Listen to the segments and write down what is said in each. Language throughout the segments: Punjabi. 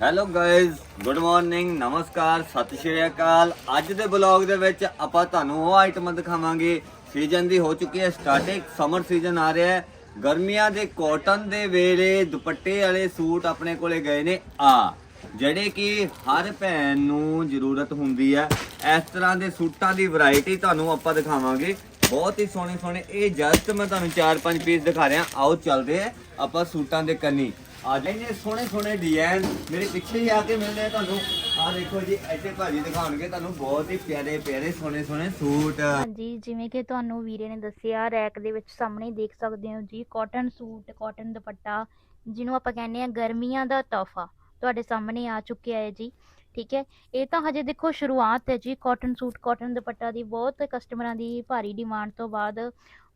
ਹੈਲੋ ਗਾਇਜ਼ ਗੁੱਡ ਮਾਰਨਿੰਗ ਨਮਸਕਾਰ ਸਤਿ ਸ਼੍ਰੀ ਅਕਾਲ ਅੱਜ ਦੇ ਬਲੌਗ ਦੇ ਵਿੱਚ ਆਪਾਂ ਤੁਹਾਨੂੰ ਉਹ ਆਈਟਮਾਂ ਦਿਖਾਵਾਂਗੇ ਸੀਜ਼ਨ ਦੀ ਹੋ ਚੁੱਕੀ ਹੈ ਸਟਾਰਟਿੰਗ ਸਮਰ ਸੀਜ਼ਨ ਆ ਰਿਹਾ ਹੈ ਗਰਮੀਆਂ ਦੇ ਕਾਟਨ ਦੇ ਵੇਲੇ ਦੁਪੱਟੇ ਵਾਲੇ ਸੂਟ ਆਪਣੇ ਕੋਲੇ ਗਏ ਨੇ ਆ ਜਿਹੜੇ ਕਿ ਹਰ ਭੈਣ ਨੂੰ ਜ਼ਰੂਰਤ ਹੁੰਦੀ ਹੈ ਇਸ ਤਰ੍ਹਾਂ ਦੇ ਸੂਟਾਂ ਦੀ ਵੈਰਾਈਟੀ ਤੁਹਾਨੂੰ ਆਪਾਂ ਦਿਖਾਵਾਂਗੇ ਬਹੁਤ ਹੀ ਸੋਹਣੇ ਸੋਹਣੇ ਇਹ ਜਸਟ ਮੈਂ ਤੁਹਾਨੂੰ 4-5 ਪੀਸ ਦਿਖਾ ਰਿਹਾ ਆਓ ਚੱਲਦੇ ਆ ਆਪਾਂ ਸੂਟਾਂ ਦੇ ਕੰਨੀ ਆ ਜਾਈ ਸੋਹਣੇ ਸੋਹਣੇ ਡਿਜ਼ਾਈਨ ਮੇਰੇ ਪਿੱਛੇ ਹੀ ਆ ਕੇ ਮਿਲਦੇ ਆ ਤੁਹਾਨੂੰ। ਆ ਦੇਖੋ ਜੀ, ਇੱਥੇ ਭਾਜੀ ਦਿਖਾਉਣਗੇ ਤੁਹਾਨੂੰ ਬਹੁਤ ਹੀ ਪਿਆਰੇ ਪਿਆਰੇ, ਸੋਹਣੇ ਸੋਹਣੇ ਸੂਟ। ਹਾਂਜੀ, ਜਿਵੇਂ ਕਿ ਤੁਹਾਨੂੰ ਵੀਰੇ ਨੇ ਦੱਸਿਆ, ਰੈਕ ਦੇ ਵਿੱਚ ਸਾਹਮਣੇ ਦੇਖ ਸਕਦੇ ਹੋ ਜੀ ਕਾਟਨ ਸੂਟ ਕਾਟਨ ਦੁਪੱਟਾ, ਜਿਹਨੂੰ ਆਪਾਂ ਕਹਿੰਦੇ ਆ ਗਰਮੀਆਂ ਦਾ ਤੋਹਫਾ। ਤੁਹਾਡੇ ਸਾਹਮਣੇ ਆ ਚੁੱਕਿਆ ਹੈ ਜੀ। ਠੀਕ ਹੈ। ਇਹ ਤਾਂ ਹਜੇ ਦੇਖੋ ਸ਼ੁਰੂਆਤ ਹੈ ਜੀ। ਕਾਟਨ ਸੂਟ ਕਾਟਨ ਦੁਪੱਟਾ ਦੀ ਬਹੁਤ ਕਸਟਮਰਾਂ ਦੀ ਭਾਰੀ ਡਿਮਾਂਡ ਤੋਂ ਬਾਅਦ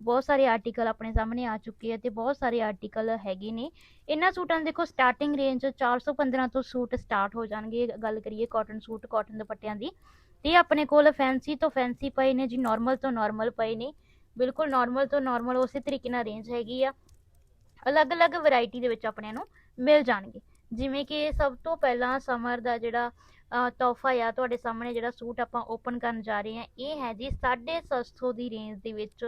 ਬਹੁਤ ਸਾਰੇ ਆਰਟੀਕਲ ਆਪਣੇ ਸਾਹਮਣੇ ਆ ਚੁੱਕੇ ਆ ਤੇ ਬਹੁਤ ਸਾਰੇ ਆਰਟੀਕਲ ਹੈਗੇ ਨੇ। ਇਹਨਾਂ ਸੂਟਾਂ ਦੀ ਦੇਖੋ ਸਟਾਰਟਿੰਗ ਰੇਂਜ 415 ਤੋਂ ਸੂਟ ਸਟਾਰਟ ਹੋ ਜਾਣਗੇ। ਗੱਲ ਕਰੀਏ ਕਾਟਨ ਸੂਟ ਕਾਟਨ ਦੁਪੱਟਿਆਂ ਦੀ। ਤੇ ਆਪਣੇ ਕੋਲ ਫੈਂਸੀ ਤੋਂ ਫੈਂਸੀ ਪਏ ਨੇ ਜੀ ਨਾਰਮਲ ਤੋਂ ਨਾਰਮਲ ਪਏ ਨੇ। ਬਿਲਕੁਲ ਨਾਰਮਲ ਤੋਂ ਨਾਰਮਲ ਉਸੇ ਤਰੀਕੇ ਨਾਲ ਰੇਂਜ ਹੈਗੀ ਆ। ਅਲੱਗ-ਅਲੱਗ ਵੈਰਾਈਟੀ ਦੇ ਵਿੱਚ ਆਪਣੇ ਨੂੰ ਮਿਲ ਜਾਣਗੇ। ਜਿਵੇਂ ਕਿ ਸਭ ਤੋਂ ਪਹਿਲਾਂ ਸਮਰ ਦਾ ਜਿਹੜਾ ਤੋਹਫਾ ਆ ਤੁਹਾਡੇ ਸਾਹਮਣੇ ਜਿਹੜਾ ਸੂਟ ਆਪਾਂ ਓਪਨ ਕਰਨ ਜਾ ਰਹੇ ਹਾਂ ਇਹ ਹੈ ਜੀ 750 ਦੀ ਰੇਂਜ ਦੇ ਵਿੱਚ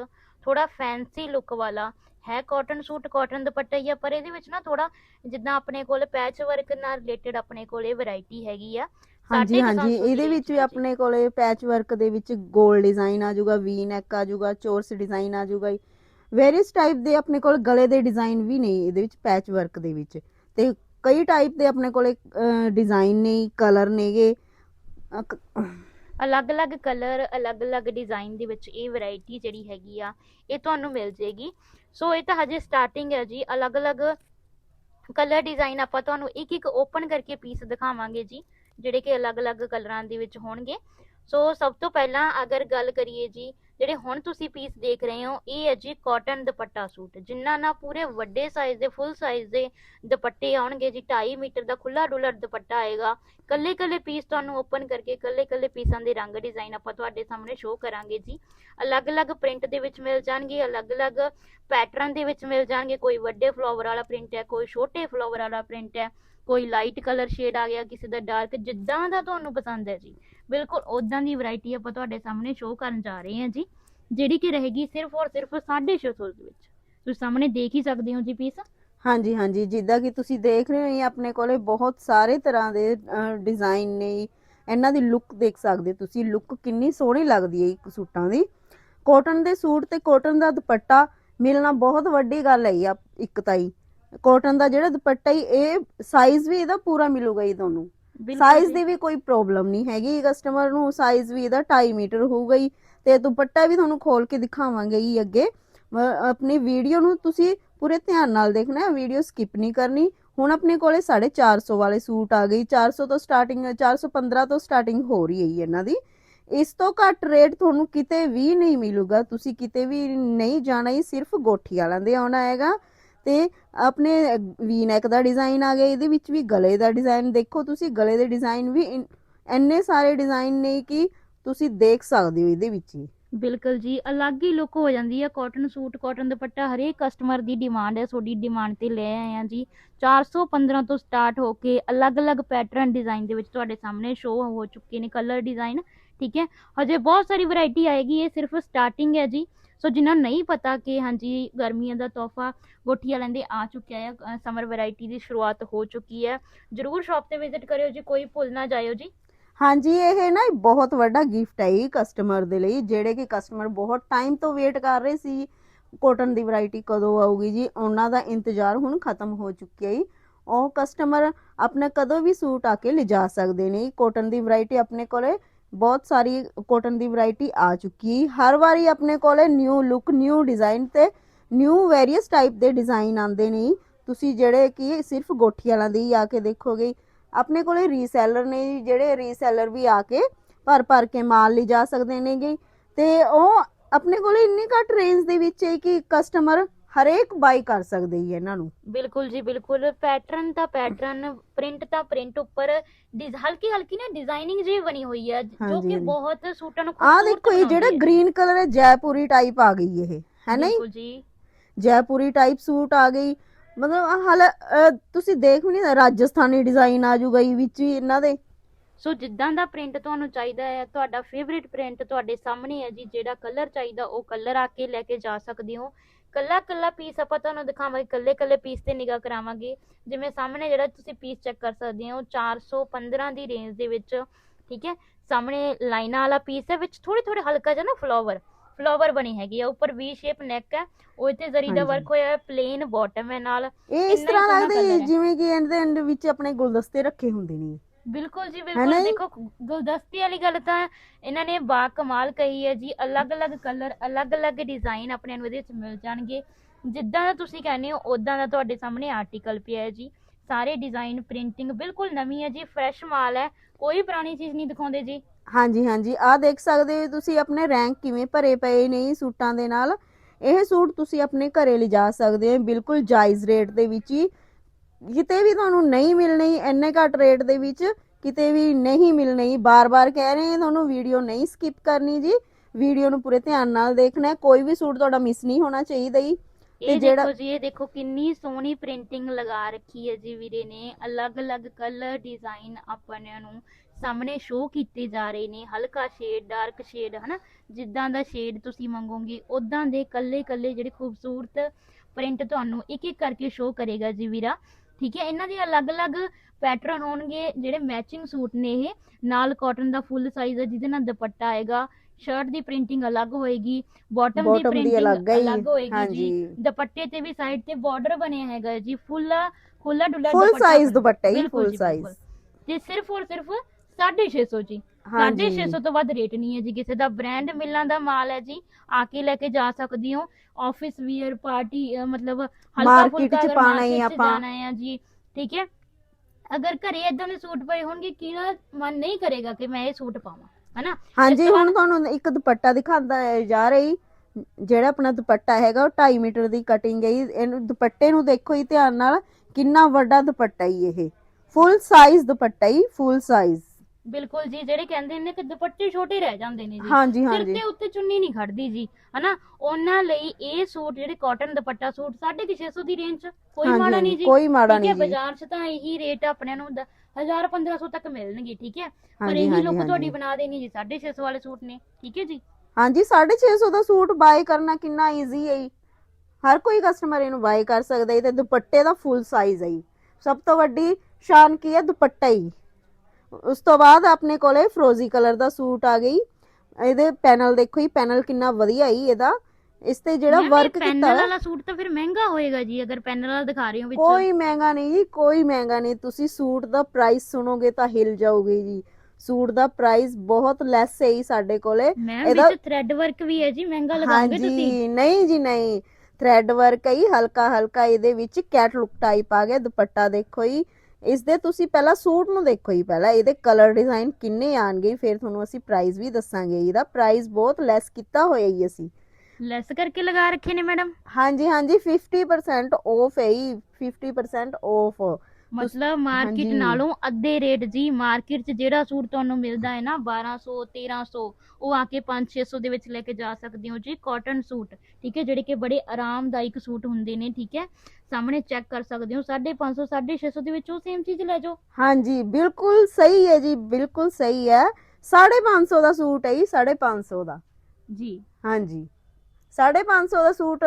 ਥੋੜਾ ਫੈਂਸੀ ਲੁੱਕ ਵਾਲਾ ਹੈ ਕਾਟਨ ਸੂਟ ਕਾਟਨ ਦੁਪੱਟਾ ਹੀ ਆ ਪਰ ਇਹਦੇ ਵਿੱਚ ਨਾ ਥੋੜਾ ਜਿੱਦਾਂ ਆਪਣੇ ਕੋਲ ਪੈਚ ਵਰਕ ਨਾਲ ਰਿਲੇਟਡ ਆਪਣੇ ਕੋਲ ਇਹ ਵੈਰਾਈਟੀ ਹੈਗੀ ਆ। ਹਾਂਜੀ ਹਾਂਜੀ ਇਹਦੇ ਵਿੱਚ ਵੀ ਆਪਣੇ ਕੋਲੇ ਪੈਚ ਵਰਕ ਦੇ ਵਿੱਚ ਗੋਲ ਡਿਜ਼ਾਈਨ ਆ ਜਾਊਗਾ ਵੀ ਨੈਕ ਆ ਜਾਊਗਾ ਚੋਰਸ ਡਿਜ਼ਾਈਨ ਆ ਜਾਊਗਾ ਵੇਰੀਅਸ ਟਾਈਪ ਦੇ ਆਪਣੇ ਕੋਲ ਗਲੇ ਦੇ ਡਿਜ਼ਾਈਨ ਵੀ ਨੇ ਇਹਦੇ ਵਿੱਚ ਪੈਚ ਵਰਕ ਦੇ ਵਿੱਚ। ਤੇ ਕਈ ਟਾਈਪ ਦੇ ਆਪਣੇ ਕੋਲੇ ਡਿਜ਼ਾਈਨ ਨੇ ਕਲਰ ਨੇਗੇ। ਅਲੱਗ-ਅਲੱਗ ਕਲਰ ਅਲੱਗ-ਅਲੱਗ ਡਿਜ਼ਾਈਨ ਦੇ ਵਿੱਚ ਇਹ ਵੈਰਾਈਟੀ ਜਿਹੜੀ ਹੈਗੀ ਆ, ਇਹ ਤੁਹਾਨੂੰ ਮਿਲ ਜੇਗੀ ਸੋ ਇਹ ਤਾਂ ਹਜੇ ਸਟਾਰਟਿੰਗ ਹੈ ਜੀ। ਅਲੱਗ-ਅਲੱਗ ਕਲਰ ਡਿਜ਼ਾਈਨ ਆਪਾਂ ਤੁਹਾਨੂੰ ਇੱਕ-ਇੱਕ ਓਪਨ ਕਰਕੇ ਪੀਸ ਦਿਖਾਵਾਂਗੇ ਜੀ, ਜਿਹੜੇ ਕਿ ਅਲੱਗ-ਅਲੱਗ ਕਲਰਾਂ ਦੇ ਵਿੱਚ ਹੋਣਗੇ। ਸੋ ਸਭ ਤੋਂ ਪਹਿਲਾਂ ਅਗਰ ਗੱਲ ਕਰੀਏ ਜੀ ਜਿਹੜੇ ਹੁਣ ਤੁਸੀਂ ਪੀਸ ਦੇਖ ਰਹੇ ਹੋ, ਇਹ ਹੈ ਜੀ ਕਾਟਨ ਦੁਪੱਟਾ ਸੂਟ। ਜਿਨ੍ਹਾਂ ਨਾਲ ਪੂਰੇ ਵੱਡੇ ਸਾਈਜ਼ ਦੇ ਫੁੱਲ ਸਾਈਜ਼ ਦੇ ਦੁਪੱਟੇ ਆਉਣਗੇ ਜੀ 2.5 ਮੀਟਰ ਦਾ ਖੁੱਲਾ ਡੁੱਲਾ ਦੁਪੱਟਾ ਆਏਗਾ। ਕੱਲੇ ਕੱਲੇ ਪੀਸ ਤੁਹਾਨੂੰ ਓਪਨ ਕਰਕੇ ਕੱਲੇ ਕੱਲੇ ਪੀਸਾਂ ਦੇ ਰੰਗ ਡਿਜ਼ਾਈਨ ਆਪਾਂ ਤੁਹਾਡੇ ਸਾਹਮਣੇ ਸ਼ੋਅ ਕਰਾਂਗੇ ਜੀ। ਅਲੱਗ-ਅਲੱਗ ਪ੍ਰਿੰਟ ਦੇ ਵਿੱਚ ਮਿਲ ਜਾਣਗੇ, ਅਲੱਗ-ਅਲੱਗ ਪੈਟਰਨ ਦੇ ਵਿੱਚ ਮਿਲ ਜਾਣਗੇ। ਕੋਈ ਵੱਡੇ ਫਲਾਵਰ ਵਾਲਾ ਪ੍ਰਿੰਟ ਹੈ, ਕੋਈ ਛੋਟੇ ਫਲਾਵਰ ਵਾਲਾ ਪ੍ਰਿੰਟ ਹੈ, ਕੋਈ ਲਾਈਟ ਕਲਰ ਸ਼ੇਡ ਆ ਗਿਆ ਕਿਸੇ ਦਾ ਡਾਰਕ ਜਿੱਦਾਂ ਦਾ ਤੁਹਾਨੂੰ ਪਸੰਦ ਹੈ ਜੀ। ਬਿਲਕੁਲ ਉਦਾਂ ਦੀ ਵੈਰਾਈਟੀ ਆਪਾਂ ਤੁਹਾਡੇ ਸਾਹਮਣੇ ਸ਼ੋਅ ਕਰਨ ਜਾ ਰਹੇ ਹਾਂ ਜੀ। ਜਿਹੜੀ ਕਿ ਰਹੇਗੀ ਸਿਰਫ ਔਰ ਸਿਰਫ 650 ਦੇ ਵਿੱਚ। ਤੁਸੀਂ ਸਾਹਮਣੇ ਦੇਖ ਹੀ ਸਕਦੇ ਹੋ ਜੀ ਪੀਸ ਹਾਂਜੀ ਹਾਂਜੀ, ਜਿੱਦਾਂ ਕਿ ਤੁਸੀਂ ਦੇਖ ਰਹੇ ਹੋ, ਇਹ ਆਪਣੇ ਕੋਲੇ ਬਹੁਤ ਸਾਰੇ ਤਰ੍ਹਾਂ ਦੇ ਡਿਜ਼ਾਈਨ ਨੇ। ਇਹਨਾਂ ਦੀ ਲੁੱਕ ਦੇਖ ਸਕਦੇ ਤੁਸੀਂ। ਲੁੱਕ ਕਿੰਨੀ ਸੋਹਣੀ ਲੱਗਦੀ ਹੈ ਇੱਕ ਸੂਟਾਂ ਦੀ। ਕਾਟਨ ਦੇ ਸੂਟ ਤੇ ਕੋਟਨ ਦਾ ਦੁਪੱਟਾ ਮਿਲਣਾ ਬਹੁਤ ਵੱਡੀ ਗੱਲ ਹੈ ਆ ਇੱਕ ਤਾਂ ਹੀ ਕਾਟਨ ਦਾ ਜਿਹੜਾ ਦੁਪੱਟਾ ਹੀ ਇਹ ਸਾਈਜ਼ ਵੀ ਇਹਦਾ ਪੂਰਾ ਮਿਲੂਗਾ ਹੀ ਤੁਹਾਨੂੰ। ਸਾਈਜ਼। ਦੀ ਵੀ ਕੋਈ ਪ੍ਰੋਬਲਮ ਨਹੀਂ ਹੈਗੀ। ਕਸਟਮਰ ਨੂੰ ਸਾਈਜ਼ ਵੀ ਇਹਦਾ 2.5 ਮੀਟਰ ਹੋਊਗਾ ਹੀ। ਤੇ ਦੁਪੱਟਾ ਵੀ ਤੁਹਾਨੂੰ ਖੋਲ ਕੇ ਦਿਖਾਵਾਂਗੇ ਹੀ ਅੱਗੇ। ਆਪਣੀ ਵੀਡੀਓ ਨੂੰ ਤੁਸੀਂ ਪੂਰੇ ਧਿਆਨ ਨਾਲ ਦੇਖਣਾ ਹੈ। ਵੀਡੀਓ ਸਕਿਪ ਨਹੀਂ ਕਰਨੀ। ਹੁਣ ਆਪਣੇ ਕੋਲੇ 450 ਵਾਲੇ ਸੂਟ ਆ ਗਈ 400 ਤੋਂ ਸਟਾਰਟਿੰਗ 415 ਤੋਂ ਸਟਾਰਟਿੰਗ ਹੋ ਰਹੀ ਹੈ ਇਹਨਾਂ ਦੀ। ਇਸ ਤੋਂ ਘੱਟ ਰੇਟ ਤੁਹਾਨੂੰ ਕਿਤੇ ਵੀ ਨਹੀਂ ਮਿਲੂਗਾ। ਤੁਸੀਂ ਕਿਤੇ ਵੀ ਨਹੀਂ ਜਾਣਾ ਹੀ ਸਿਰਫ ਗੋਠੀ ਵਾਲਿਆਂ ਦੇ ਆਉਣਾ ਹੈਗਾ। ਤੇ ਆਪਣੇ ਵੀ ਨੈਕ ਦਾ ਡਿਜ਼ਾਈਨ ਆ ਗਿਆ, ਇਹਦੇ ਵਿੱਚ ਵੀ ਗਲੇ ਦਾ ਡਿਜ਼ਾਈਨ ਦੇਖੋ ਤੁਸੀਂ, ਗਲੇ ਦੇ ਡਿਜ਼ਾਈਨ ਵੀ ਇੰਨੇ ਸਾਰੇ ਡਿਜ਼ਾਈਨ ਨੇ ਕਿ ਤੁਸੀਂ ਦੇਖ ਸਕਦੇ ਹੋ ਇਹਦੇ ਵਿੱਚ ਹੀ। ਬਿਲਕੁਲ ਜੀ, ਅਲੱਗ ਹੀ ਲੁੱਕ ਹੋ ਜਾਂਦੀ ਹੈ ਕਾਟਨ ਸੂਟ ਕਾਟਨ ਦੁਪੱਟਾ, ਹਰੇਕ ਕਸਟਮਰ ਦੀ ਡਿਮਾਂਡ ਹੈ, ਤੁਹਾਡੀ ਡਿਮਾਂਡ ਤੇ ਲੈ ਆਏ ਆ ਜੀ। 415 ਤੋਂ ਸਟਾਰਟ ਹੋ ਕੇ ਅਲੱਗ-ਅਲੱਗ ਪੈਟਰਨ ਡਿਜ਼ਾਈਨ ਦੇ ਵਿੱਚ ਤੁਹਾਡੇ ਸਾਹਮਣੇ ਸ਼ੋਅ ਹੋ ਚੁੱਕੇ ਨੇ ਕਲਰ ਡਿਜ਼ਾਈਨ ਠੀਕ ਹੈ? ਹਜੇ ਬਹੁਤ ਸਾਰੀ ਵੈਰਾਈਟੀ ਆਏਗੀ, ਇਹ ਸਿਰਫ ਸਟਾਰਟਿੰਗ ਹੈ ਜੀ। ਸੋ ਜਿਨ੍ਹਾਂ ਨੂੰ ਨਹੀਂ ਪਤਾ ਕਿ ਹਾਂਜੀ ਗਰਮੀਆਂ ਦਾ ਤੋਹਫਾ ਗੋਠੀਆਂ ਲੈਂਦੇ ਆ ਚੁੱਕਿਆ ਹੈ ਸਮਰ ਵੈਰਾਈਟੀ ਦੀ ਸ਼ੁਰੂਆਤ ਹੋ ਚੁੱਕੀ ਹੈ। ਜਰੂਰ ਸ਼ਾਪ ਤੇ ਵਿਜ਼ਿਟ ਕਰਿਓ ਜੀ, ਕੋਈ ਭੁੱਲ ਨਾ ਜਾਇਓ ਜੀ। ਹਾਂਜੀ, ਇਹ ਨਾ ਬਹੁਤ ਵੱਡਾ ਗਿਫਟ ਹੈ ਇਹ ਕਸਟਮਰ ਦੇ ਲਈ, ਜਿਹੜੇ ਕਿ ਕਸਟਮਰ ਬਹੁਤ ਟਾਈਮ ਤੋਂ ਵੇਟ ਕਰ ਰਹੇ ਸੀ। ਕੋਟਨ ਦੀ ਵੈਰਾਈਟੀ ਕਦੋਂ ਆਊਗੀ ਜੀ, ਉਹਨਾਂ ਦਾ ਇੰਤਜ਼ਾਰ ਹੁਣ ਖਤਮ ਹੋ ਚੁੱਕਿਆ ਹੈ ਉਹ ਕਸਟਮਰ ਆਪਣਾ ਕਦੋਂ ਵੀ ਸੂਟ ਆ ਕੇ ਲਿਜਾ ਸਕਦੇ ਨੇ ਕੋਟਨ ਦੀ ਵੈਰਾਈਟੀ ਆਪਣੇ ਕੋਲੇ ਬਹੁਤ ਸਾਰੀ ਕੋਟਨ ਦੀ ਵੈਰਾਈਟੀ ਆ ਚੁੱਕੀ ਹਰ ਵਾਰੀ ਆਪਣੇ ਕੋਲੇ ਨਿਊ ਲੁੱਕ ਨਿਊ ਡਿਜ਼ਾਈਨ ਤੇ ਨਿਊ ਵੇਰੀਅਸ ਟਾਈਪ ਦੇ ਡਿਜ਼ਾਈਨ ਆਉਂਦੇ ਨੇ। ਤੁਸੀਂ ਜਿਹੜੇ ਕਿ ਸਿਰਫ ਗੋਠੀ ਵਾਲਾਂ ਦੇ ਹੀ ਆ ਕੇ ਦੇਖੋਗੇ। ਆਪਣੇ ਕੋਲੇ ਰੀਸੈਲਰ ਨੇ ਜਿਹੜੇ ਰੀਸੈਲਰ ਵੀ ਆ ਕੇ ਭਰ ਭਰ ਕੇ ਮਾਲ ਲਿਜਾ ਸਕਦੇ ਨੇਗੇ। ਤੇ ਉਹ ਆਪਣੇ ਕੋਲੇ ਇੰਨੀ ਘੱਟ ਰੇਂਜ ਦੇ ਵਿੱਚ ਹੈ ਕਿ ਕਸਟਮਰ ਹਰੇਕ ਬਾਈ ਕਰ ਸਕਦੇ ਹੀ ਇਹਨਾਂ ਨੂੰ। ਬਿਲਕੁਲ ਜੀ ਬਿਲਕੁਲ ਪੈਟਰਨ ਤਾਂ ਪੈਟਰਨ ਪ੍ਰਿੰਟ ਤਾਂ ਪ੍ਰਿੰਟ ਉੱਪਰ ਡਿਜ਼ ਹਲਕੀ ਹਲਕੀ ਨਾ ਡਿਜ਼ਾਈਨਿੰਗ ਜੀ ਬਣੀ ਹੋਈ ਹੈ ਜੋ ਹਾਂਜੀ, ਕਿ ਹਾਂਜੀ। ਬਹੁਤ ਸੂਟਾਂ ਨੂੰ ਆਹ ਖੂਬਸੂਰਤ ਦੇਖੋ ਇਹ ਜਿਹੜਾ ਬਣਾਉਂਦੀ ਹੈ। ਗ੍ਰੀਨ ਕਲਰ ਹੈ ਜੈਪੁਰੀ ਟਾਈਪ ਆ ਗਈ ਇਹ ਹੈ ਨਹੀਂ? ਬਿਲਕੁਲ ਜੀ। ਜੈਪੁਰੀ ਟਾਈਪ ਸੂਟ ਆ ਗਈ। ਮਤਲਬ ਹਾਲ ਅਹ, ਤੁਸੀਂ ਦੇਖ ਵੀ ਨਹੀਂ ਰਾਜਸਥਾਨੀ ਡਿਜ਼ਾਈਨ ਆ ਜਾਊਗਾ ਜੀ ਵਿੱਚ ਹੀ ਇਹਨਾਂ ਦੇ। ਸੋ ਜਿੱਦਾਂ ਦਾ ਪ੍ਰਿੰਟ ਤੁਹਾਨੂੰ ਚਾਹੀਦਾ ਹੈ ਤੁਹਾਡਾ ਫੇਵਰਿਟ ਪ੍ਰਿੰਟ ਤੁਹਾਡੇ ਸਾਹਮਣੇ ਹੈ ਜੀ ਜਿਹੜਾ ਕਲਰ ਚਾਹੀਦਾ ਉਹ ਕਲਰ ਆ ਕੇ ਲੈ ਕੇ ਜਾ ਸਕਦੇ ਹੋ। ਕੱਲਾ ਕੱਲਾ ਪੀਸ ਆਪਾਂ ਤੁਹਾਨੂੰ ਦਿਖਾਵਾਂਗੇ ਕੱਲੇ ਕੱਲੇ ਪੀਸ ਤੇ ਨਿਗਾਹ ਕਰਾਵਾਂਗੇ ਜਿਵੇਂ ਸਾਹਮਣੇ ਜਿਹੜਾ ਤੁਸੀਂ ਪੀਸ ਚੈੱਕ ਕਰ ਸਕਦੇ ਹੋ 415 ਦੀ ਰੇਂਜ ਦੇ ਵਿੱਚ ਠੀਕ ਹੈ ਸਾਹਮਣੇ ਲਾਈਨਾਂ ਵਾਲਾ ਪੀਸ ਹੈ ਵਿੱਚ ਥੋੜੇ ਥੋੜੇ ਹਲਕਾ ਜਿਹਾ ਨਾ ਫਲਾਵਰ ਫਲਾਵਰ ਬਣੀ ਹੈਗੀ ਆ ਉੱਪਰ ਵੀ ਸ਼ੇਪ ਨੈਕ ਹੈ ਉਹ ਇੱਥੇ ਜ਼ਰੀ ਦਾ। ਵਰਕ ਹੋਇਆ ਹੈ ਪਲੇਨ ਬਾਟਮ ਹੈ ਨਾਲ ਇਹ ਇਸ ਤਰ੍ਹਾਂ ਲੱਗਦਾ। ਜਿਵੇਂ ਕਿ ਐਂਡ ਦੇ ਐਂਡ ਵਿੱਚ ਆਪਣੇ ਗੁਲਦਸਤੇ ਰੱਖੇ ਹੁੰਦੇ ਨੇ ਬਿਲਕੁਲ ਜੀ ਬਿਲਕੁਲ। ਜੀ? ਦੇਖੋ ਗੁਲਦਸਤੇ ਵਾਲੀ ਗੱਲ ਤਾਂ ਇਹਨਾਂ ਨੇ ਬਾ ਕਮਾਲ ਕਹੀ ਹੈ ਜੀ ਅਲੱਗ-ਅਲੱਗ ਕਲਰ ਅਲੱਗ-ਅਲੱਗ ਡਿਜ਼ਾਈਨ ਆਪਣੇ ਨੂੰ ਇਹਦੇ ਵਿੱਚ ਮਿਲ ਜਾਣਗੇ। ਜਿੱਦਾਂ ਦਾ ਤੁਸੀਂ ਕਹਿੰਦੇ ਹੋ ਉਦਾਂ ਦਾ ਤੁਹਾਡੇ ਸਾਹਮਣੇ ਆਰਟੀਕਲ ਪਿਆ ਹੈ ਜੀ। ਸਾਰੇ ਡਿਜ਼ਾਈਨ ਪ੍ਰਿੰਟਿੰਗ ਬਿਲਕੁਲ ਨਵੀਂ ਹੈ ਜੀ ਫਰੈਸ਼ ਮਾਲ ਹੈ। ਕੋਈ ਪੁਰਾਣੀ ਚੀਜ਼ ਨਹੀਂ ਦਿਖਾਉਂਦੇ ਜੀ। ਹਾਂਜੀ ਹਾਂਜੀ। ਆਹ ਦੇਖ ਸਕਦੇ ਹੋ ਤੁਸੀਂ ਆਪਣੇ ਰੈਂਕ ਕਿਵੇਂ ਭਰੇ ਪਏ ਨੇ ਸੂਟਾਂ ਦੇ ਨਾਲ। ਇਹ ਸੂਟ ਤੁਸੀਂ ਆਪਣੇ ਘਰੇ ਲਿਜਾ ਸਕਦੇ ਹੋ ਬਿਲਕੁਲ ਜਾਇਜ਼ ਰੇਟ ਦੇ ਵਿੱਚ ਹੀ। ਕਿਤੇ ਵੀ ਤੁਹਾਨੂੰ ਨਹੀਂ ਮਿਲਣੀ ਇੰਨੇ ਘੱਟ ਰੇਟ ਦੇ ਵਿੱਚ ਕਿਤੇ ਵੀ ਨਹੀਂ ਮਿਲਣੀ ਬਾਰ-ਬਾਰ ਕਹਿ ਰਹੇ ਹਾਂ ਤੁਹਾਨੂੰ ਵੀਡੀਓ ਨਹੀਂ ਸਕਿਪ ਕਰਨੀ ਜੀ। ਵੀਡੀਓ ਨੂੰ ਪੂਰੇ ਧਿਆਨ ਨਾਲ ਦੇਖਣਾ ਹੈ ਕੋਈ ਵੀ ਸੂਟ ਤੁਹਾਡਾ ਮਿਸ ਨਹੀਂ ਹੋਣਾ ਚਾਹੀਦਾ ਜੀ। ਤੇ ਇਹ ਜਿਹੜਾ- ਦੇਖੋ ਜੀ ਇਹ ਦੇਖੋ ਕਿੰਨੀ ਸੋਹਣੀ ਪ੍ਰਿੰਟਿੰਗ ਲਗਾ ਰੱਖੀ ਹੈ ਜੀ ਵੀਰੇ ਨੇ। ਅਲੱਗ-ਅਲੱਗ ਕਲਰ ਡਿਜ਼ਾਈਨ ਆਪਣਿਆਂ ਨੂੰ ਸਾਹਮਣੇ ਸ਼ੋਅ ਕੀਤੇ ਜਾ ਰਹੇ ਨੇ। ਹਲਕਾ ਸ਼ੇਡ ਡਾਰਕ ਸ਼ੇਡ ਹਨਾ? ਜਿੱਦਾਂ ਦਾ ਸ਼ੇਡ ਤੁਸੀਂ ਮੰਗੋਗੇ ਉਦਾਂ ਦੇ ਕੱਲੇ-ਕੱਲੇ ਜਿਹੜੇ ਖੂਬਸੂਰਤ ਪ੍ਰਿੰਟ ਤੁਹਾਨੂੰ ਇੱਕ ਇੱਕ ਕਰਕੇ ਸ਼ੋਅ ਕਰੇਗਾ ਜੀ ਵੀਰਾ। ਠੀਕ ਹੈ ਇਹਨਾਂ ਦੇ ਅਲੱਗ-ਅਲੱਗ ਪੈਟਰਨ ਹੋਣਗੇ ਜਿਹੜੇ ਮੈਚਿੰਗ ਸੂਟ ਨੇ ਇਹ। ਨਾਲ ਕਾਟਨ ਦਾ ਫੁੱਲ ਸਾਈਜ਼ ਹੈ ਜਿਹਦੇ ਨਾਲ ਦੁਪੱਟਾ ਆਏਗਾ ਸ਼ਰਟ ਦੀ ਪ੍ਰਿੰਟਿੰਗ ਅਲੱਗ ਹੋਏਗੀ ਬਾਟਮ ਦੀ ਪ੍ਰਿੰਟਿੰਗ ਅਲੱਗ ਹੈ ਹੋਏਗੀ ਜੀ। ਦੁਪੱਟੇ ਤੇ ਵੀ ਸਾਈਡ ਤੇ ਬਾਰਡਰ ਬਣਿਆ ਹੈਗਾ ਜੀ ਫੁੱਲ ਖੁੱਲਾ ਡੁੱਲਾ ਫੁੱਲ ਦੁਪੱਟਾ ਸਾਈਜ਼ ਬਣਾ- ਦੁਪੱਟਾ ਬਿਲਕੁਲ ਫੁੱਲ ਸਾਈਜ਼। ਤੇ ਸਿਰਫ ਔਰ ਸਿਰਫ 650 ਜੀ। ਹਾਂਜੀ। 650 ਤੋਂ ਵੱਧ ਰੇਟ ਨਹੀਂ ਹੈ ਜੀ ਕਿਸੇ ਦਾ ਬ੍ਰਾਂਡ ਮਿਲਾਂ ਦਾ ਮਾਲ ਹੈ ਜੀ ਆ ਕੇ ਲੈ ਕੇ ਜਾ ਸਕਦੀ ਹੋ। ਆਫਿਸ ਵੀਅਰ ਪਾਰਟੀ ਮਤਲਬ ਹਲਕਾ Market ਫੁਲਕਾ ਚ ਅਗਰ ਪਾਉਣਾ ਹੀ market ਚ ਆਪਾਂ। ਜਾਣਾ ਹੈ ਜੀ ਠੀਕ ਹੈ? ਅਗਰ ਘਰੇ ਇਦਾਂ ਦੇ ਸੂਟ ਪਏ ਹੋਣਗੇ ਕਿਹੜਾ ਮਨ ਨਹੀਂ ਕਰੇਗਾ ਕਿ ਮੈਂ ਇਹ ਸੂਟ ਪਾਵਾਂ ਹਨਾ? ਹਾਂਜੀ ਹੁਣ ਤੁਹਾਨੂੰ ਇੱਕ ਦੁਪੱਟਾ ਦਿਖਾਉਂਦਾ ਜਾ ਰਹੀ ਜਿਹੜਾ ਆਪਣਾ ਦੁਪੱਟਾ ਹੈਗਾ ਉਹ 2.5 ਮੀਟਰ ਦੀ ਕਟਿੰਗ ਹੈ ਜੀ। ਇਹਨੂੰ ਦੁਪੱਟੇ ਨੂੰ ਦੇਖੋ ਹੀ ਧਿਆਨ ਨਾਲ ਕਿੰਨਾ ਵੱਡਾ ਦੁਪੱਟਾ ਹੀ ਇਹ। ਫੁੱਲ ਸਾਈਜ਼ ਦੁਪੱਟਾ ਹੀ ਫੁੱਲ ਸਾਈਜ਼ ਬਿਲਕੁਲ ਜੀ ਜਿਹੜੇ ਕਹਿੰਦੇ ਨੇ ਕਿ ਦੁਪੱਟੇ ਛੋਟੇ ਰਹਿ ਜਾਂਦੇ ਨੇ ਜੀ। ਹਾਂਜੀ ਸਿਰ ਹਾਂਜੀ ਤੇ ਉੱਤੇ ਚੁੰਨੀ ਨਹੀਂ ਖੜਦੀ ਜੀ ਹਨਾ? ਉਹਨਾਂ ਲਈ ਇਹ ਸੂਟ ਜਿਹੜੇ ਕਾਟਨ ਦੁਪੱਟਾ ਸੂਟ 650 ਦੀ ਰੇਂਜ ਚ ਕੋਈ ਮਾੜਾ ਨਹੀਂ ਜੀ। ਕੋਈ ਮਾੜਾ ਠੀਕ ਹੈ ਨਹੀਂ ਜੀ। ਬਾਜ਼ਾਰ 'ਚ ਤਾਂ ਇਹੀ ਰੇਟ ਆਪਣੇ ਨੂੰ 1000 1500 ਤੱਕ ਮਿਲਣਗੇ ਠੀਕ ਹੈ? ਪਰ ਹਾਂਜੀ ਇਹੀ ਹਾਂਜੀ ਲੋਕ ਤੁਹਾਡੀ ਹਾਂਜੀ। ਬਣਾ ਦੇਣੀ ਜੀ 650 ਵਾਲੇ ਸੂਟ ਨੇ ਠੀਕ ਹੈ ਜੀ? ਹਾਂਜੀ 650 ਦਾ ਸੂਟ ਬਾਏ ਕਰਨਾ ਕਿੰਨਾ ਈਜ਼ੀ ਹੈ ਜੀ। ਹਰ ਕੋਈ ਕਸਟਮਰ ਇਹਨੂੰ ਬਾਏ ਕਰ ਸਕਦਾ ਹੈ ਤੇ ਦੁਪੱਟੇ ਦਾ ਫੁੱਲ ਸਾਈਜ਼ ਹੈ ਜੀ। ਸਭ ਤੋਂ ਵੱਡੀ ਸ਼ਾਨ ਕੀ ਹੈ? ਦੁਪੱਟਾ ਹੀ। ਉਸ ਤੋਂ ਬਾਅਦ ਆਪਣੇ ਕੋਲੇ ਫਰੋਜ਼ੀ ਕਲਰ ਦਾ ਸੂਟ ਆ ਗਈ। ਇਹਦੇ ਪੈਨਲ ਦੇਖੋ ਜੀ ਪੈਨਲ ਕਿੰਨਾ ਵਧੀਆ ਹੀ ਇਹਦਾ। ਇਸ ਤੇ ਜਿਹੜਾ ਵਰਕ ਕੀਤਾ ਪੈਨਲ ਹੈ ਵਾਲਾ ਸੂਟ ਤਾਂ ਫਿਰ ਮਹਿੰਗਾ ਹੋਏਗਾ ਜੀ ਅਗਰ ਪੈਨਲ ਵਾਲਾ ਦਿਖਾ ਰਹੇ ਹੋ ਵਿੱਚ। ਕੋਈ ਮਹਿੰਗਾ ਨਹੀਂ ਜੀ ਕੋਈ ਮਹਿੰਗਾ ਨਹੀਂ। ਤੁਸੀਂ ਸੂਟ ਦਾ ਪ੍ਰਾਈਸ ਸੁਣੋਗੇ ਤਾਂ ਹਿਲ ਜਾਓਗੇ ਜੀ। ਸੂਟ ਦਾ ਪ੍ਰਾਈਸ ਬਹੁਤ ਲੈਸ ਹੈ ਜੀ ਸਾਡੇ ਕੋਲੇ। ਇਹਦਾ- ਵਿੱਚ ਥ੍ਰੈਡ ਵਰਕ ਵੀ ਹੈ ਜੀ ਮਹਿੰਗਾ ਲਗਾਓਗੇ ਤੁਸੀਂ? ਨਹੀਂ ਜੀ ਨਹੀਂ। ਥ੍ਰੈਡ ਵਰਕ ਹੈ ਹੀ ਹਲਕਾ ਹਲਕਾ ਇਹਦੇ ਵਿੱਚ ਕੈਟ ਲੁੱਕ ਟਾਈਪ ਆ ਗਿਆ ਦੁਪੱਟਾ ਦੇਖੋ ਜੀ। ਇਸ ਦੇ ਤੁਸੀਂ ਪਹਿਲਾਂ ਸੂਟ ਨੂੰ ਦੇਖੋ ਜੀ ਪਹਿਲਾਂ ਇਹਦੇ ਕਲਰ ਡਿਜ਼ਾਈਨ ਕਿੰਨੇ ਆਣਗੇ ਫਿਰ ਤੁਹਾਨੂੰ ਅਸੀਂ ਪ੍ਰਾਈਸ ਵੀ ਦੱਸਾਂਗੇ ਇਹਦਾ ਪ੍ਰਾਈਸ ਬਹੁਤ ਲੈਸ ਕੀਤਾ ਹੋਇਆ ਹੀ ਅਸੀਂ। ਲੈਸ ਕਰਕੇ ਲਗਾ ਰੱਖੇ ਨੇ ਮੈਡਮ ਹਾਂਜੀ ਹਾਂਜੀ 50% ਆਫ ਹੈ ਹੀ 50% ਆਫ ਮਤਲਬ ਮਾਰਕੀਟ ਹਾਂਜੀ। ਨਾਲੋਂ ਅੱਧੇ ਰੇਟ ਜੀ ਮਾਰਕੀਟ 'ਚ ਜਿਹੜਾ ਸੂਟ ਤੁਹਾਨੂੰ ਮਿਲਦਾ ਹੈ ਨਾ 1200 1300 ਉਹ ਆ ਕੇ 5-600 ਦੇ ਵਿੱਚ ਲੈ ਕੇ ਜਾ ਸਕਦੇ ਹੋ ਜੀ ਕਾਟਨ ਸੂਟ ਠੀਕ ਹੈ ਜਿਹੜੇ ਕਿ ਬੜੇ ਆਰਾਮਦਾਇਕ ਸੂਟ ਹੁੰਦੇ ਨੇ ਠੀਕ ਹੈ ਸਾਹਮਣੇ ਚੈੱਕ ਕਰ ਸਕਦੇ ਹੋ 550 650 ਦੇ ਵਿੱਚ ਉਹ ਸੇਮ ਚੀਜ਼ ਲੈ ਜਾਓ। ਹਾਂਜੀ ਬਿਲਕੁਲ ਸਹੀ ਹੈ ਜੀ ਬਿਲਕੁਲ ਸਹੀ ਹੈ 550 ਦਾ ਸੂਟ ਹੈ ਜੀ 550 ਦਾ। ਜੀ। ਹਾਂਜੀ 550 ਦਾ ਸੂਟ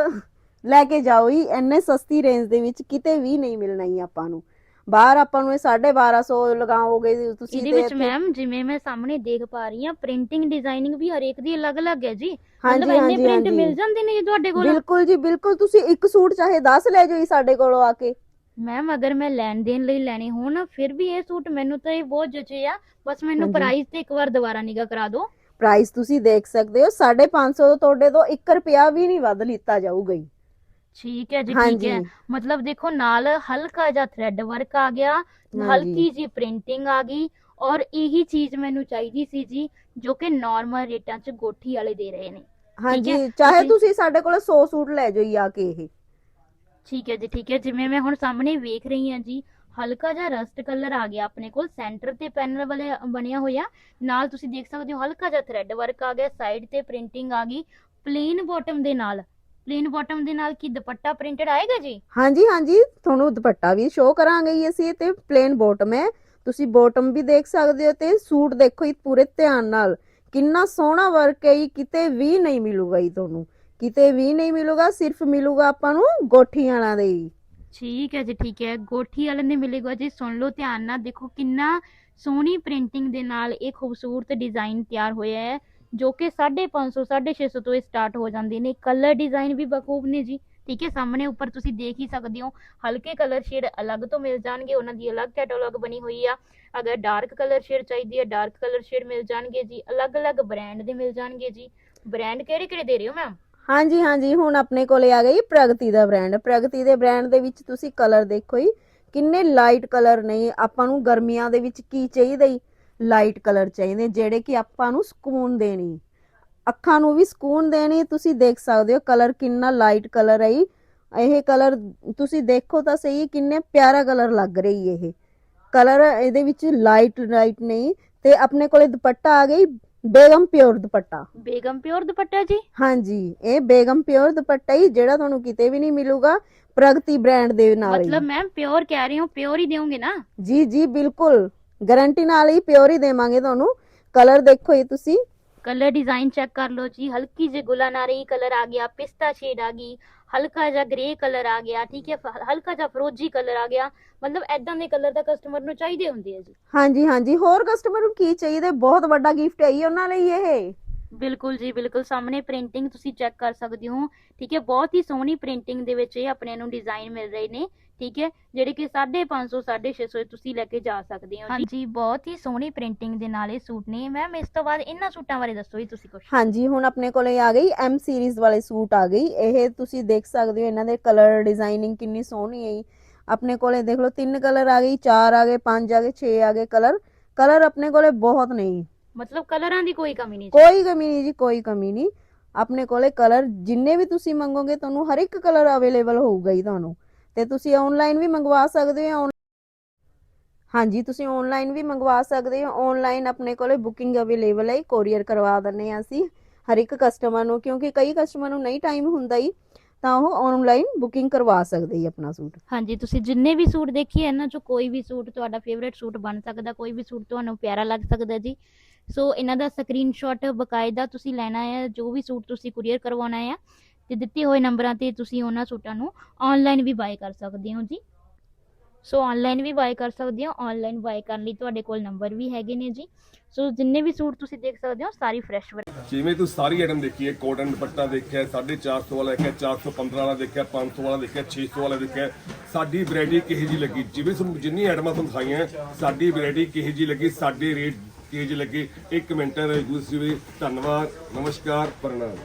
ਲੈ ਕੇ ਜਾਓ ਹੀ ਇੰਨੇ ਸਸਤੀ ਰੇਂਜ ਦੇ ਵਿੱਚ ਕਿਤੇ ਵੀ ਨਹੀਂ ਮਿਲਣਾ ਹੀ ਆਪਾਂ ਨੂੰ। ਬਾਹਰ ਆਪਾਂ ਨੂੰ ਇਹ 1250 ਲਗਾਓਗੇ ਤੁਸੀਂ ਇਹਦੇ ਤੇ ਵਿੱਚ ਮੈਮ ਜਿਵੇਂ ਮੈਂ ਸਾਹਮਣੇ ਦੇਖ ਪਾ ਰਹੀ ਹਾਂ ਪ੍ਰਿੰਟਿੰਗ ਡਿਜ਼ਾਈਨਿੰਗ ਵੀ ਹਰੇਕ ਦੀ ਅਲੱਗ-ਅਲੱਗ ਹੈ ਜੀ। ਹਾਂਜੀ ਮਤਲਬ ਇੰਨੇ ਪ੍ਰਿੰਟ ਮਿਲ ਜਾਂਦੇ ਨੇ ਜੀ ਤੁਹਾਡੇ ਕੋਲ? ਬਿਲਕੁਲ ਜੀ ਬਿਲਕੁਲ। ਤੁਸੀਂ ਇੱਕ ਸੂਟ ਚਾਹੇ 10 ਲੈ ਜਾਓ ਜੀ ਸਾਡੇ ਕੋਲੋਂ ਆ ਕੇ। ਮੈਮ ਅਗਰ ਮੈਂ ਲੈਣ ਦੇਣ ਲਈ ਲੈਣੇ ਹੋਣ ਫਿਰ ਵੀ ਇਹ ਸੂਟ ਮੈਨੂੰ ਤਾਂ ਇਹ ਬਹੁਤ ਜਚੇ ਆ। ਬਸ ਮੈਨੂੰ। ਪ੍ਰਾਈਸ ਤੇ ਇੱਕ ਵਾਰ ਦੁਬਾਰਾ ਨਿਗਾ ਕਰਾ ਦਿਓ। ਪ੍ਰਾਈਸ ਤੁਸੀਂ ਦੇਖ ਸਕਦੇ ਹੋ 550 ਤੁਹਾਡੇ ਤੋਂ 1 ਰੁਪਿਆ ਵੀ ਨਹੀਂ ਵੱਧ ਲਿੱਤਾ ਜਾਊਗਾ ਜੀ। ਠੀਕ ਹੈ ਜੀ ਠੀਕ ਹਾਂਜੀ। ਹੈ। ਮਤਲਬ ਦੇਖੋ ਨਾਲ ਹਲਕਾ ਜਿਹਾ ਥ੍ਰੈਡ ਵਰਕ ਆ ਗਿਆ। ਹਲਕੀ ਜੀ ਪ੍ਰਿੰਟਿੰਗ ਆ ਗਈ ਔਰ ਇਹੀ ਚੀਜ਼ ਮੈਨੂੰ ਚਾਹੀਦੀ ਸੀ ਜੀ ਜੋ ਕਿ ਨਾਰਮਲ ਰੇਟਾਂ 'ਚ ਗੋਠੀ ਵਾਲੇ ਦੇ ਰਹੇ ਨੇ। ਹਾਂਜੀ ਹੈ, ਚਾਹੇ ਤੁਸੀਂ- ਤੁਸੀਂ ਸਾਡੇ ਕੋਲੋਂ 100 ਸੂਟ ਲੈ ਜਾਓ ਜੀ ਆ ਕੇ ਇਹ। ਠੀਕ ਹੈ ਜੀ ਠੀਕ ਹੈ। ਜਿਵੇਂ ਮੈਂ ਹੁਣ ਸਾਹਮਣੇ ਵੇਖ ਰਹੀ ਹਾਂ ਜੀ ਹਲਕਾ ਜਿਹਾ ਰਸਟ ਕਲਰ ਆ ਗਿਆ ਆਪਣੇ ਕੋਲ ਸੈਂਟਰ ਤੇ ਪੈਨਲ ਵਾਲੇ ਬਣਿਆ ਹੋਇਆ। ਨਾਲ ਤੁਸੀਂ ਦੇਖ ਸਕਦੇ ਹੋ ਹਲਕਾ ਜਿਹਾ ਥ੍ਰੈਡ ਵਰਕ ਆ ਗਿਆ ਸਾਈਡ ਤੇ ਪ੍ਰਿੰਟਿੰਗ ਆ ਗਈ ਪਲੇਨ ਬਾਟਮ ਦੇ ਨਾਲ। ਪਲੇਨ ਬਾਟਮ ਦੇ ਨਾਲ ਕੀ ਦੁਪੱਟਾ ਪ੍ਰਿੰਟਡ ਆਏਗਾ ਜੀ? ਹਾਂਜੀ ਹਾਂਜੀ ਤੁਹਾਨੂੰ ਦੁਪੱਟਾ ਵੀ ਸ਼ੋਅ ਕਰਾਂਗੇ ਹੀ ਅਸੀਂ ਤੇ ਪਲੇਨ ਬਾਟਮ ਹੈ। ਤੁਸੀਂ ਬਾਟਮ ਵੀ ਦੇਖ ਸਕਦੇ ਹੋ ਤੇ ਸੂਟ ਦੇਖੋ ਇਹ ਪੂਰੇ ਧਿਆਨ ਨਾਲ। ਕਿੰਨਾ ਸੋਹਣਾ ਵਰਕ ਹੈ ਇਹ ਕਿਤੇ ਵੀ ਨਹੀਂ ਮਿਲੂਗਾ ਇਹ ਤੁਹਾਨੂੰ। ਕਿਤੇ ਵੀ ਨਹੀਂ ਮਿਲੂਗਾ ਸਿਰਫ ਮਿਲੂਗਾ ਆਪਾਂ ਨੂੰ ਗੋਠੀ ਵਾਲਾਂ ਦੇ ਹੀ ਠੀਕ ਹੈ ਜੀ ਠੀਕ ਹੈ। ਗੋਠੀ ਵਾਲੇ ਨੇ ਮਿਲੇਗਾ ਜੀ ਸੁਣ ਲਓ ਧਿਆਨ ਨਾਲ। ਦੇਖੋ ਕਿੰਨਾ ਸੋਹਣੀ ਪ੍ਰਿੰਟਿੰਗ ਦੇ ਨਾਲ ਇਹ ਖੂਬਸੂਰਤ ਡਿਜ਼ਾਈਨ ਤਿਆਰ ਹੋਇਆ ਹੈ। ਜੋ ਕਿ 550 650 ਤੋਂ ਇਹ ਸਟਾਰਟ ਹੋ ਜਾਂਦੇ ਨੇ। ਕਲਰ ਡਿਜ਼ਾਈਨ ਵੀ ਬਖੂਬ ਨੇ ਜੀ। ਠੀਕ ਹੈ, ਸਾਹਮਣੇ ਉੱਪਰ ਤੁਸੀਂ ਦੇਖ ਹੀ ਸਕਦੇ ਹੋ, ਹਲਕੇ ਕਲਰ ਸ਼ੇਡ ਅਲੱਗ ਤੋਂ ਮਿਲ ਜਾਣਗੇ, ਉਹਨਾਂ ਦੀ ਅਲੱਗ ਕੈਟਾਲੌਗ ਬਣੀ ਹੋਈ ਆ। ਅਗਰ ਡਾਰਕ ਕਲਰ ਸ਼ੇਡ ਚਾਹੀਦੀ ਹੈ ਡਾਰਕ ਕਲਰ ਸ਼ੇਡ ਮਿਲ ਜਾਣਗੇ ਜੀ। ਅਲੱਗ-ਅਲੱਗ ਬ੍ਰਾਂਡ ਦੇ ਮਿਲ ਜਾਣਗੇ ਜੀ। ਬ੍ਰਾਂਡ ਕਿਹੜੇ ਕਿਹੜੇ ਦੇ ਰਹੇ ਹੋ ਮੈਮ ਹਾਂਜੀ ਹਾਂਜੀ, ਹੁਣ ਆਪਣੇ ਕੋਲੇ ਆ ਗਈ ਪ੍ਰਗਤੀ ਦਾ ਬ੍ਰਾਂਡ ਪ੍ਰਗਤੀ ਦੇ ਬ੍ਰਾਂਡ ਦੇ ਵਿੱਚ ਤੁਸੀਂ ਕਲਰ ਦੇਖੋ ਹੀ ਕਿੰਨੇ ਲਾਈਟ ਕਲਰ ਨੇ, ਆਪਾਂ ਨੂੰ ਗਰਮੀਆਂ ਦੇ ਵਿੱਚ ਕੀ ਚਾਹੀਦਾ ਹੀ ਲਾਈਟ ਕਲਰ ਚਾਹੀਦੇ ਜਿਹੜੇ ਕਿ ਆਪਾਂ ਨੂੰ ਸਕੂਨ ਦੇਣੀ। ਅੱਖਾਂ ਨੂੰ ਵੀ ਸਕੂਨ ਦੇਣੀ ਤੁਸੀਂ ਦੇਖ ਸਕਦੇ ਹੋ ਕਲਰ ਕਿੰਨਾ ਲਾਈਟ ਕਲਰ ਹੈ। ਇਹ ਕਲਰ ਤੁਸੀਂ ਦੇਖੋ ਤਾਂ ਸਹੀ ਕਿੰਨੇ ਪਿਆਰਾ ਕਲਰ ਲੱਗ ਰਹੀ ਇਹ। ਕਲਰ ਇਹਦੇ ਵਿੱਚ ਲਾਈਟ ਲਾਈਟ ਨਹੀਂ ਤੇ ਆਪਣੇ ਕੋਲੇ ਦੁਪੱਟਾ ਆ ਗਈ ਬੇਗਮ ਪਿਓਰ ਦੁਪੱਟਾ। ਬੇਗਮ ਪਿਓਰ ਦੁਪੱਟਾ ਜੀ? ਹਾਂਜੀ ਇਹ ਬੇਗਮ ਪਿਓਰ ਦੁਪੱਟਾ ਹੀ ਜਿਹੜਾ ਤੁਹਾਨੂੰ ਕਿਤੇ ਵੀ ਨਹੀਂ ਮਿਲੂਗਾ ਪ੍ਰਗਤੀ ਬ੍ਰਾਂਡ ਦੇ ਨਾਲ ਮਤਲਬ ਮੈਮ ਪਿਓਰ ਕਹਿ ਰਹੀ ਹਾਂ ਪਿਓਰ ਹੀ ਦੇਵੋਗੇ ਨਾ? ਜੀ ਜੀ ਬਿਲਕੁਲ। ਗਾਰੰਟੀ ਨਾਲ ਹੀ ਪਿਓਰ ਹੀ ਦੇਵਾਂਗੇ ਤੁਹਾਨੂੰ। ਕਲਰ ਦੇਖੋ ਇਹ ਤੁਸੀਂ। ਕਲਰ ਡਿਜ਼ਾਈਨ ਚੈੱਕ ਕਰ ਲਓ ਜੀ। ਹਲਕੀ ਜਿਹੀ ਗੁਲਾਨਾਰੀ ਕਲਰ ਆ ਗਿਆ ਪਿਸਤਾ ਸ਼ੇਡ ਆ ਗਈ ਹਲਕਾ ਜਿਹਾ ਗ੍ਰੇ ਕਲਰ ਆ ਗਿਆ ਠੀਕ ਹੈ ਹਲਕਾ ਜਿਹਾ ਫਰੋਜੀ ਕਲਰ ਆ ਗਿਆ। ਮਤਲਬ ਐਦਾਂ ਦੇ ਕਲਰ ਤਾਂ ਕਸਟਮਰ ਨੂੰ ਚਾਹੀਦੇ ਹੁੰਦੇ ਆ ਜੀ। ਹਾਂਜੀ ਹਾਂਜੀ। ਹੋਰ ਕਸਟਮਰ ਨੂੰ ਕੀ ਚਾਹੀਦਾ? ਬਹੁਤ ਵੱਡਾ ਗਿਫਟ ਹੈ ਹੀ ਉਹਨਾਂ ਲਈ ਇਹ। ਬਿਲਕੁਲ ਜੀ ਬਿਲਕੁਲ। ਸਾਹਮਣੇ ਪ੍ਰਿੰਟਿੰਗ ਤੁਸੀਂ ਚੈੱਕ ਕਰ ਸਕਦੇ ਹੋ। ਠੀਕ ਹੈ ਬਹੁਤ ਹੀ ਸੋਹਣੀ ਪ੍ਰਿੰਟਿੰਗ ਦੇ ਵਿੱਚ ਇਹ ਆਪਣੇ ਨੂੰ ਡਿਜ਼ਾਈਨ ਮਿਲ ਰਹੇ ਨੇ। ਠੀਕ ਹੈ ਜਿਹੜੇ ਕਿ 550 650 ਤੁਸੀਂ ਲੈ ਕੇ ਜਾ ਸਕਦੇ ਹੋ ਹਾਂਜੀ ਬਹੁਤ ਹੀ ਸੋਹਣੀ ਪ੍ਰਿੰਟਿੰਗ ਦੇ ਨਾਲ ਇਹ ਸੂਟ ਨੇ ਮੈਮ ਇਸ ਤੋਂ ਬਾਅਦ ਇਹਨਾਂ ਸੂਟਾਂ ਬਾਰੇ ਦੱਸੋ ਜੀ ਤੁਸੀਂ ਕੁਝ ਹਾਂਜੀ ਹੁਣ ਆਪਣੇ ਕੋਲੇ ਆ ਗਈ ਐਮ ਸੀਰੀਜ਼ ਵਾਲੇ ਸੂਟ ਆ ਗਈ ਇਹ ਤੁਸੀਂ ਦੇਖ ਸਕਦੇ ਹੋ ਇਹਨਾਂ ਦੇ ਕਲਰ ਡਿਜ਼ਾਈਨਿੰਗ ਕਿੰਨੀ ਸੋਹਣੀ ਹੈ। ਆਪਣੇ ਕੋਲੇ ਦੇਖ ਲਓ ਤਿੰਨ ਕਲਰ ਆ ਗਈ ਚਾਰ ਆ ਗਏ ਪੰਜ ਆ ਗਏ 6 ਆ ਗਏ ਕਲਰ ਕਲਰ ਆਪਣੇ ਕੋਲੇ ਬਹੁਤ ਨਹੀਂ ਮਤਲਬ ਕਲਰਾਂ ਦੀ ਕੋਈ ਕਮੀ ਨਹੀਂ ਕੋਈ ਕਮੀ ਨਹੀਂ ਜੀ ਕੋਈ ਕਮੀ ਨਹੀਂ। ਆਪਣੇ ਕੋਲੇ ਕਲਰ ਜਿੰਨੇ ਵੀ ਤੁਸੀਂ ਮੰਗੋਗੇ ਤੁਹਾਨੂੰ ਹਰ ਇੱਕ ਕਲਰ ਅਵੇਲੇਬਲ ਹੋਊਗਾ ਹੀ ਤੁਹਾਨੂੰ। ਤੇ ਤੁਸੀਂ ਆਨਲਾਈਨ ਵੀ ਮੰਗਵਾ ਸਕਦੇ ਹੋ ਹਾਂਜੀ, ਤੁਸੀਂ ਆਨਲਾਈਨ ਵੀ ਮੰਗਵਾ ਸਕਦੇ ਹੋ ਆਨਲਾਈਨ ਆਪਣੇ ਕੋਲੇ ਬੁਕਿੰਗ ਅਵੇਲੇਬਲ ਹੈ ਕੋਰੀਅਰ ਕਰਵਾ ਦਿੰਨੇ ਆ ਅਸੀਂ ਹਰ ਇੱਕ ਕਸਟਮਰ ਨੂੰ, ਕਿਉਂਕਿ ਕਈ ਕਸਟਮਰ ਨੂੰ ਨਹੀਂ ਟਾਈਮ ਹੁੰਦਾ ਹੀ ਤਾਂ ਉਹ ਆਨਲਾਈਨ ਬੁਕਿੰਗ ਕਰਵਾ ਸਕਦੇ ਹੀ ਆਪਣਾ ਸੂਟ। ਹਾਂਜੀ, ਤੁਸੀਂ ਜਿੰਨੇ ਵੀ ਸੂਟ ਦੇਖੀਏ ਇਹਨਾਂ ਚੋਂ ਕੋਈ ਵੀ ਸੂਟ ਤੁਹਾਡਾ ਫੇਵਰੇਟ ਸੂਟ ਬਣ ਸਕਦਾ, ਕੋਈ ਵੀ ਸੂਟ ਤੁਹਾਨੂੰ ਪਿਆਰਾ ਲੱਗ ਸਕਦਾ ਜੀ। ਸੋ ਇਹਨਾਂ ਦਾ ਸਕਰੀਨਸ਼ਾਟ ਬਕਾਇਦਾ ਤੁਸੀਂ ਲੈਣਾ ਹੈ, ਜੋ ਵੀ ਸੂਟ ਤੁਸੀਂ ਕੁਰੀਅਰ ਕਰਵਾਉਣਾ ਹੈ ਤੇ ਦਿੱਤੇ ਹੋਏ ਨੰਬਰਾਂ ਤੇ ਤੁਸੀਂ ਉਹਨਾਂ ਸੂਟਾਂ ਨੂੰ ਆਨਲਾਈਨ ਵੀ ਬਾਏ ਕਰ ਸਕਦੇ ਹੋ ਜੀ। ਸੋ ਆਨਲਾਈਨ ਵੀ ਬਾਏ ਕਰ ਸਕਦੇ ਹੋ ਆਨਲਾਈਨ ਬਾਏ ਕਰਨ ਲਈ ਤੁਹਾਡੇ ਕੋਲ ਨੰਬਰ ਵੀ ਹੈਗੇ ਨੇ ਜੀ। ਸੋ ਜਿੰਨੇ ਵੀ ਸੂਟ ਤੁਸੀਂ ਦੇਖ ਸਕਦੇ ਹੋ, ਸਾਰੀ ਫਰੈਸ਼ ਜਿਵੇਂ ਤੂੰ ਸਾਰੀ ਆਈਟਮ ਦੇਖੀ ਹੈ ਕੋਟਨ ਦੁਪੱਟਾ ਦੇਖਿਆ 450 ਵਾਲਾ ਦੇਖਿਆ 415 ਵਾਲਾ ਦੇਖਿਆ 500 ਵਾਲਾ ਦੇਖਿਆ 600 ਵਾਲਾ ਦੇਖਿਆ, ਸਾਡੀ ਵੈਰਾਈਟੀ ਕਿਹੋ ਜੀ ਲੱਗੀ? ਜਿਵੇਂ ਤੁਹਾਨੂੰ ਜਿੰਨੀ ਆਈਟਮਾਂ ਤੁਹਾਨੂੰ ਦਿਖਾਈਆਂ, ਸਾਡੀ ਵੈਰਾਈਟੀ ਕਿਹੋ ਜੀ ਲੱਗੀ, ਸਾਡੇ ਰੇਟ ਕਿਹੋ ਜੀ ਲੱਗੇ? ਇੱਕ ਮਿੰਟ ਰਹੀ ਤੁਸੀਂ ਵੀ ਧੰਨਵਾਦ, ਨਮਸਕਾਰ, ਪ੍ਰਣਾਮ।